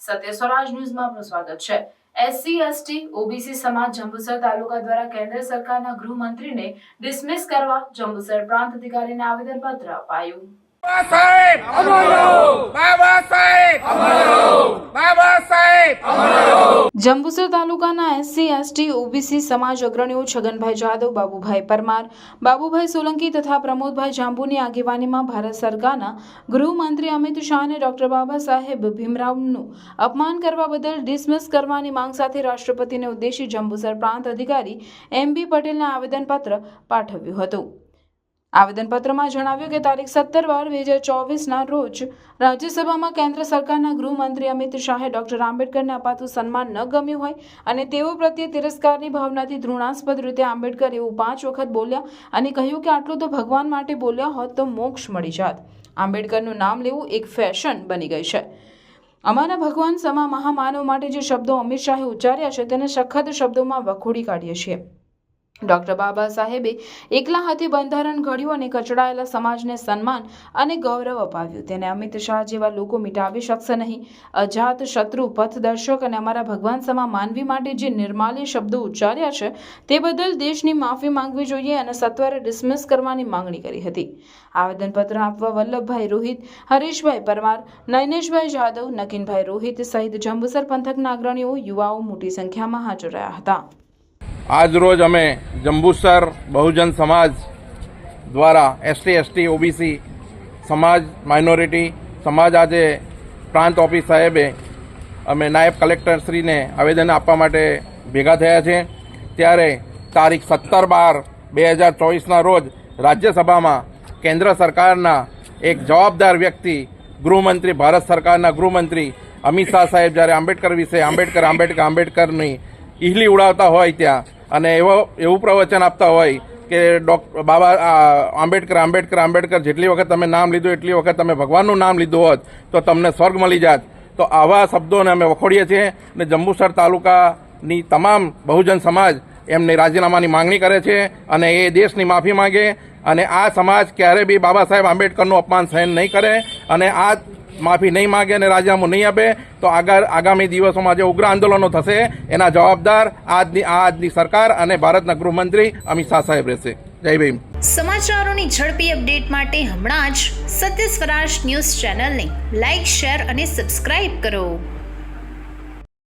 સત્ય સ્વરાજ ન્યૂઝમાં આપનું સ્વાગત છે. એસસી, એસટી, ઓબીસી સમાજ જંબુસર તાલુકા દ્વારા કેન્દ્ર સરકારના ગૃહમંત્રીને ડિસમિસ કરવા જંબુસર પ્રાંત અધિકારીને આવેદનપત્ર અપાયું. બાબા સાહેબ બાબા સાહેબ જંબુસર તાલુકાના એસસી, એસટી, ઓબીસી સમાજ અગ્રણીઓ છગનભાઈ જાદવ, બાબુભાઈ પરમાર, બાબુભાઈ સોલંકી તથા પ્રમોદભાઈ જાંબુની આગેવાનીમાં ભારત સરકારના ગૃહમંત્રી અમિત શાહને ડોક્ટર બાબા સાહેબ ભીમરાવનું અપમાન કરવા બદલ ડિસમિસ કરવાની માંગ સાથે રાષ્ટ્રપતિને ઉદ્દેશી જંબુસર પ્રાંત અધિકારી એમ બી પટેલને આવેદનપત્ર પાઠવ્યું હતું. આવેદનપત્રમાં જણાવ્યું કે તારીખ સત્તર બાર બે હજાર ચોવીસના રોજ રાજ્યસભામાં કેન્દ્ર સરકારના ગૃહમંત્રી અમિત શાહે ડોક્ટર આંબેડકરને અપાતું સન્માન ન ગમ્યું હોય અને તેઓ પ્રત્યે તિરસ્કારની ભાવનાથી ધૃણાસ્પદ રીતે આંબેડકર એવું પાંચ વખત બોલ્યા અને કહ્યું કે આટલું તો ભગવાન માટે બોલ્યા હોત તો મોક્ષ મળી જાત. આંબેડકરનું નામ લેવું એક ફેશન બની ગઈ છે. અમારા ભગવાન સમા મહામાનવ માટે જે શબ્દો અમિત શાહે ઉચ્ચાર્યા છે તેને સખત શબ્દોમાં વખોડી કાઢીએ છીએ. ડોક્ટર બાબા સાહેબે એકલા હાથે બંધારણ ઘડ્યું અને કચડાયેલા સમાજને સન્માન અને ગૌરવ અપાવ્યું. તેને અમિત શાહ જેવા લોકો મિટાવી શકશે નહીં. અજાત શત્રુ પથદર્શક અને અમારા ભગવાન સમા માનવી માટે જે નિર્માલ્ય શબ્દો ઉચ્ચાર્યા છે, તે બદલ દેશની માફી માંગવી જોઈએ અને સત્વરે ડિસમિસ કરવાની માંગણી કરી હતી. આવેદનપત્ર આપવા વલ્લભભાઈ રોહિત, હરીશભાઈ પરમાર, નૈનેશભાઈ જાદવ, નકીનભાઈ રોહિત સહિત જંબુસર પંથકના અગ્રણીઓ યુવાઓ મોટી સંખ્યામાં હાજર રહ્યા હતા. આજ રોજ અમે જંબુસર બહુજન સમાજ દ્વારા એસટી એસટી, ઓબીસી સમાજ માઇનોરિટી સમાજ આજે પ્રાંત ઓફિસ સાહેબે અમે નાયબ કલેક્ટરશ્રીને આવેદન આપવા માટે ભેગા થયા છે. ત્યારે તારીખ સત્તર બાર બે હજાર ચોવીસના રોજ રાજ્યસભામાં કેન્દ્ર સરકારના એક જવાબદાર વ્યક્તિ, ગૃહમંત્રી, ભારત સરકારના ગૃહમંત્રી અમિત શાહ સાહેબ જ્યારે આંબેડકર વિશે આંબેડકર આંબેડકર, આંબેડકરની ઇહલી ઉડાવતા હોય ત્યાં અને એવો એવું પ્રવચન આપતા હોય કે ડોક, બાબા આંબેડકર આંબેડકર આંબેડકર, જેટલી વખત તમે નામ લીધું, એટલી વખત તમે ભગવાનનું નામ લીધું હોત, તો તમને સ્વર્ગ મળી જાત. તો આવા શબ્દોને અમે વખોડીએ છીએ અને જંબુસર તાલુકાની તમામ બહુજન સમાજ એમની રાજીનામાની માંગણી કરે છે અને એ દેશની માફી માંગે. અને આ સમાજ ક્યારે બી બાબા સાહેબ આંબેડકરનું અપમાન સહન નહીં કરે. અને આ માફી નહીં માગે અને રાજીનામું નહીં આપે, તો આગળ આગામી દિવસોમાં જે ઉગ્ર આંદોલનો થશે, એના જવાબદાર આજની આજની સરકાર અને ભારતના ગૃહમંત્રી અમિત શાહ સાહેબ રહેશે. જય ભીમ. સમાચારોની ઝડપી અપડેટ માટે હમણાં જ સત્ય સ્વરાજ ન્યૂઝ ચેનલને લાઇક શેર અને સબસ્ક્રાઇબ કરો.